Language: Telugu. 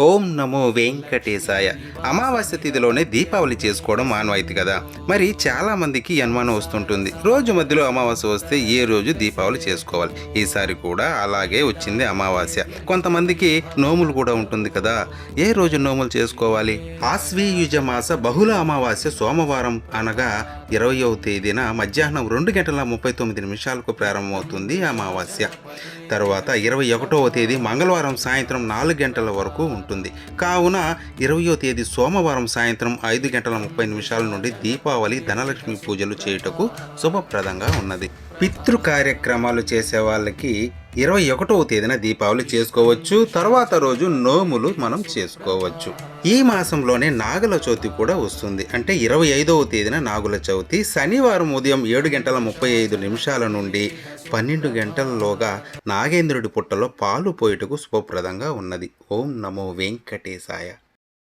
ఓం నమో వెంకటేశాయ. అమావాస్య తిథిలోనే దీపావళి చేసుకోవడం మానవాయితీ కదా. మరి చాలా మందికి అనుమానం వస్తుంటుంది. రోజు మధ్యలో అమావాస్య వస్తే ఏ రోజు దీపావళి చేసుకోవాలి? ఈసారి కూడా అలాగే వచ్చింది అమావాస్య. కొంతమందికి నోములు కూడా ఉంటుంది కదా. ఏ రోజు నోములు చేసుకోవాలి? ఆశ్వీయుజ మాస బహుళ అమావాస్య సోమవారం అనగా ఇరవయవ తేదీన మధ్యాహ్నం రెండు గంటల ముప్పై తొమ్మిది నిమిషాలకు ప్రారంభమవుతుంది అమావాస్య. తర్వాత ఇరవై ఒకటవ తేదీ మంగళవారం సాయంత్రం నాలుగు గంటల వరకు ఉంటుంది. కావున ఇరవయో తేదీ సోమవారం సాయంత్రం ఐదు గంటల ముప్పై నిమిషాల నుండి దీపావళి ధనలక్ష్మి పూజలు చేయుటకు శుభప్రదంగా ఉన్నది. పితృ కార్యక్రమాలు చేసే వాళ్ళకి ఇరవై ఒకటవ తేదీన దీపావళి చేసుకోవచ్చు. తర్వాత రోజు నోములు మనం చేసుకోవచ్చు. ఈ మాసంలోనే నాగుల చవితి కూడా వస్తుంది. అంటే ఇరవై ఐదవ తేదీన నాగుల చవితి. శనివారం ఉదయం ఏడు గంటల ముప్పై ఐదు నిమిషాల నుండి పన్నెండు గంటలలోగా నాగేంద్రుడి పుట్టలో పాలు పోయుటకు శుభప్రదంగా ఉన్నది. ఓం నమో వెంకటేశాయ.